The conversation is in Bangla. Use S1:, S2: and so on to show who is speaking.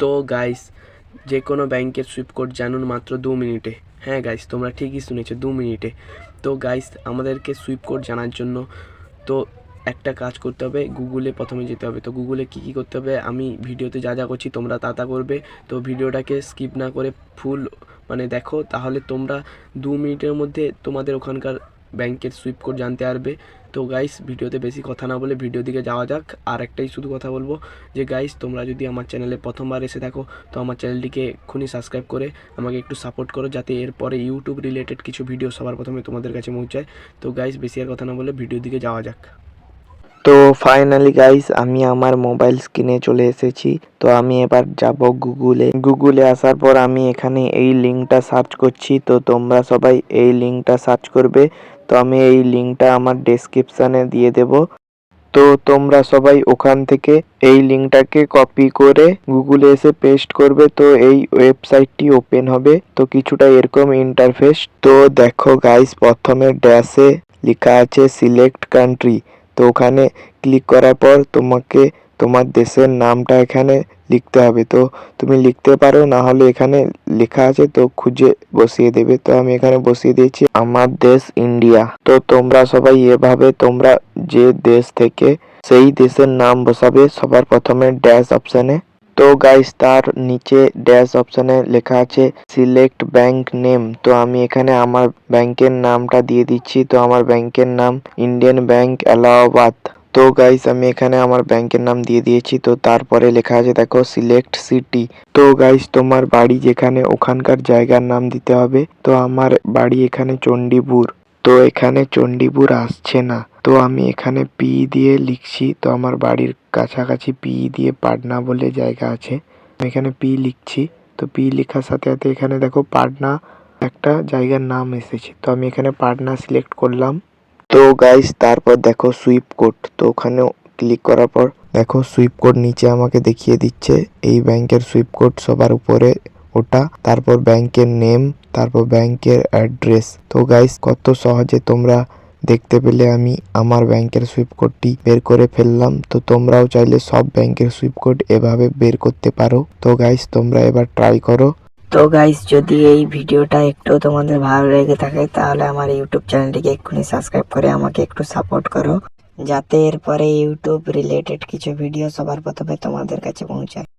S1: তো গাইস যে কোনো ব্যাংকের সুইপ কোড জানুন মাত্র দু মিনিটে। হ্যাঁ গাইস তোমরা ঠিকই শুনেছো, দু মিনিটে। তো গাইস আমাদেরকে সুইপ কোড জানার জন্য তো একটা কাজ করতে হবে গুগলে প্রথমে যেতে হবে। তো গুগলে কী কী করতে হবে, আমি ভিডিওতে যা যা করছি তোমরা তা তা করবে। তো ভিডিওটাকে স্কিপ না করে ফুল মানে দেখো, তাহলে তোমরা দু মিনিটের মধ্যে তোমাদের ওখানকার ব্যাংকের সুইপ কোড জানতে পারবে। তো গাইস ভিডিওতে বেশি কথা না বলে ভিডিও দিকে যাওয়া যাক। আর একটাই শুধু কথা বলব যে গাইস তোমরা যদি আমার চ্যানেলে প্রথমবার এসে থাকো, তো আমার চ্যানেলটিকে এক্ষুনি সাবস্ক্রাইব করে আমাকে একটু সাপোর্ট করো যাতে এরপরে ইউটিউব রিলেটেড কিছু ভিডিও সবার প্রথমে তোমাদের কাছে পৌঁছায়। তো গাইস বেশি আর কথা না বলে ভিডিও দিকে যাওয়া যাক।
S2: তো ফাইনালি গাইস আমি আমার মোবাইল স্ক্রিনে চলে এসেছি। তো আমি এবার যাব গুগলে গুগলে আসার পর আমি এখানে এই লিঙ্কটা সার্চ করছি। তো তোমরা সবাই এই লিঙ্কটা সার্চ করবে। তো আমি এই লিঙ্কটা আমার ডেসক্রিপশানে দিয়ে দেব। তো তোমরা সবাই ওখান থেকে এই লিঙ্কটাকে কপি করে গুগলে এসে পেস্ট করবে। তো এই ওয়েবসাইটটি ওপেন হবে। তো কিছুটা এরকম ইন্টারফেস তো দেখো গাইস প্রথমে ড্যাশে লেখা আছে সিলেক্ট কান্ট্রি তো ওখানে ক্লিক করার পর তোমাকে তোমার দেশের নামটা এখানে লিখতে হবে। তো তুমি লিখতে পারো, না হলে এখানে লেখা আছে, তো খুঁজে বসিয়ে দেবে। তো আমি এখানে বসিয়ে দিয়েছি, আমার দেশ ইন্ডিয়া। তো তোমরা সবাই এভাবে তোমরা যে দেশ থেকে সেই দেশের নাম বসাবে, সবার প্রথমে ড্যাশ অপশানে তো গাইস তার নিচে ড্যাশ অপশানে লেখা আছে সিলেক্ট ব্যাংক নেম তো আমি এখানে আমার ব্যাংকের নামটা দিয়ে দিচ্ছি। তো আমার ব্যাংকের নাম ইন্ডিয়ান ব্যাংক এলাহাবাদ তো গাইস আমি এখানে আমার ব্যাংকের নাম দিয়ে দিয়েছি। তো তারপরে লেখা আছে, দেখো সিলেক্ট সিটি তো গাইস তোমার বাড়ি যেখানে, ওখানকার জায়গার নাম দিতে হবে। তো আমার বাড়ি এখানে চণ্ডীপুর। তো এখানে চণ্ডীপুর আসছে না। তো আমি এখানে পি দিয়ে লিখছি, তো আমার বাড়ির কাছাকাছি পি দিয়ে পাটনা বলে জায়গা আছে। এখানে পি লিখছি, তো পি লেখার সাথে সাথে এখানে দেখো পাটনা একটা জায়গার নাম এসেছে। তো আমি এখানে পাটনা সিলেক্ট করলাম। তো গাইস তারপর দেখো সুইপ কোড তো ওখানে ক্লিক করার পর দেখো সুইপ কোড নিচে আমাকে দেখিয়ে দিচ্ছে, এই ব্যাংকের সুইপ কোড সবার উপরে ওটা, তারপর ব্যাংকের নেম তারপর ব্যাংকের অ্যাড্রেস তো গাইস কত সহজে তোমরা দেখতে পেলে আমি আমার ব্যাংকের সুইপ কোডটি বের করে ফেললাম। তো তোমরাও চাইলে সব ব্যাংকের সুইপ কোড এভাবে বের করতে পারো। তো গাইস তোমরা এবার ট্রাই করো।
S3: তো গাইস যদি এই ভিডিওটা একটু তোমাদের ভালো লেগে থাকে, তাহলে আমার ইউটিউব চ্যানেলটিকে এক্ষুনি সাবস্ক্রাইব করে আমাকে একটু সাপোর্ট করো। যাতে এরপরে ইউটিউব রিলেটেড কিছু ভিডিও সবার প্রথমে তোমাদের কাছে পৌঁছায়।